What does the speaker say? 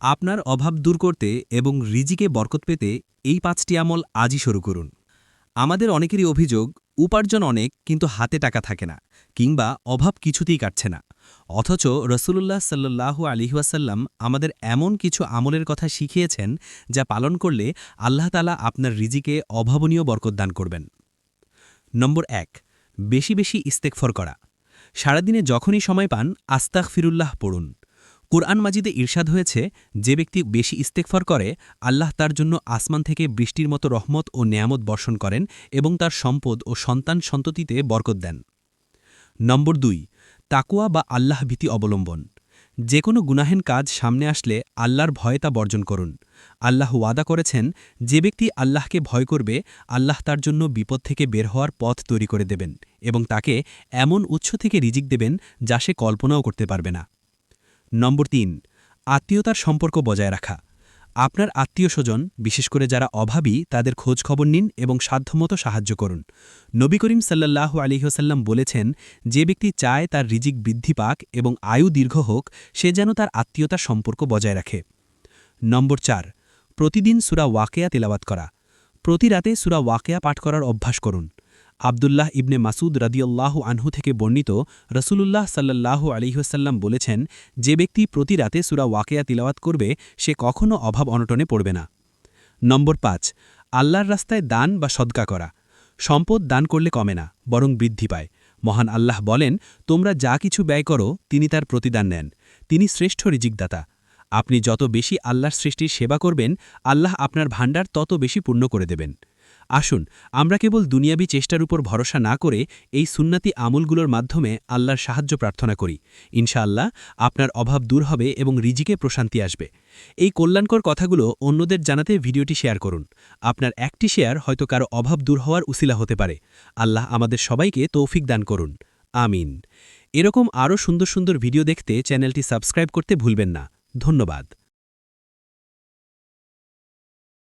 আপনার অভাব দূর করতে এবং রিজিকে বরকত পেতে এই পাঁচটি আমল আজই শুরু করুন। আমাদের অনেকেরই অভিযোগ, উপার্জন অনেক, কিন্তু হাতে টাকা থাকে না, কিংবা অভাব কিছুতেই কাটছে না। অথচ রসুলুল্লাহ সাল্লাহু আলিহাসাল্লাম আমাদের এমন কিছু আমলের কথা শিখিয়েছেন যা পালন করলে আল্লাহ তালা আপনার রিজিকে অভাবনীয় বরকত দান করবেন। নম্বর এক, বেশি বেশি ইস্তেকফর করা। সারাদিনে যখনই সময় পান আস্তাক ফিরুল্লাহ পড়ুন। কুরআন মাজিদে ঈর্ষাদ হয়েছে, যে ব্যক্তি বেশি ইস্তেকফর করে, আল্লাহ তার জন্য আসমান থেকে বৃষ্টির মতো রহমত ও নেয়ামত বর্ষণ করেন এবং তার সম্পদ ও সন্তান সন্ততিতে বরকত দেন। নম্বর দুই তাকুয়া বা আল্লাহ ভীতি অবলম্বন। যে কোনো গুনাহেন কাজ সামনে আসলে আল্লাহর ভয় তা বর্জন করুন। আল্লাহ ওয়াদা করেছেন, যে ব্যক্তি আল্লাহকে ভয় করবে, আল্লাহ তার জন্য বিপদ থেকে বের হওয়ার পথ তৈরি করে দেবেন এবং তাকে এমন উৎস থেকে রিজিক দেবেন যা সে কল্পনাও করতে পারবে না। নম্বর তিন, আত্মীয়তার সম্পর্ক বজায় রাখা। আপনার আত্মীয় স্বজন, বিশেষ করে যারা অভাবী, তাদের খোঁজ খবর নিন এবং সাধ্যমতো সাহায্য করুন। নবী করিম সাল্লাহ আলিহসাল্লাম বলেছেন, যে ব্যক্তি চায় তার রিজিক বৃদ্ধি পাক এবং আয়ু দীর্ঘ হোক, সে যেন তার আত্মীয়তার সম্পর্ক বজায় রাখে। নম্বর চার, প্রতিদিন সুরা ওয়াকেয়া তেলাওয়াত করা। প্রতি রাতে সুরা ওয়াকেয়া পাঠ করার অভ্যাস করুন। আবদুল্লাহ ইবনে মাসুদ রাদিয়াল্লাহ আনহু থেকে বর্ণিত রসুলুল্লাহ সাল্লাহ আলিহাসাল্লাম বলেছেন, যে ব্যক্তি প্রতি রাতে সুরা ওয়াকেয়া তিলাওয়াত করবে, সে কখনও অভাব অনটনে পড়বে না। নম্বর পাঁচ, আল্লাহর রাস্তায় দান বা সদকা করা। সম্পদ দান করলে কমে না, বরং বৃদ্ধি পায়। মহান আল্লাহ বলেন, তোমরা যা কিছু ব্যয় করো, তিনি তার প্রতিদান নেন। তিনি শ্রেষ্ঠ রিজিকদাতা। আপনি যত বেশি আল্লাহর সৃষ্টির সেবা করবেন, আল্লাহ আপনার ভাণ্ডার তত বেশি পূর্ণ করে দেবেন। আসুন, আমরা কেবল দুনিয়াবি চেষ্টার উপর ভরসা না করে এই সুন্নাতি আমলগুলোর মাধ্যমে আল্লাহর সাহায্য প্রার্থনা করি। ইনশাআল্লাহ, আপনার অভাব দূর হবে এবং রিজিকে প্রশান্তি আসবে। এই কল্যাণকর কথাগুলো অন্যদের জানাতে ভিডিওটি শেয়ার করুন। আপনার একটি শেয়ার হয়তো কারও অভাব দূর হওয়ার উসিলা হতে পারে। আল্লাহ আমাদের সবাইকে তৌফিক দান করুন। আমিন। এরকম আরও সুন্দর সুন্দর ভিডিও দেখতে চ্যানেলটি সাবস্ক্রাইব করতে ভুলবেন না। ধন্যবাদ।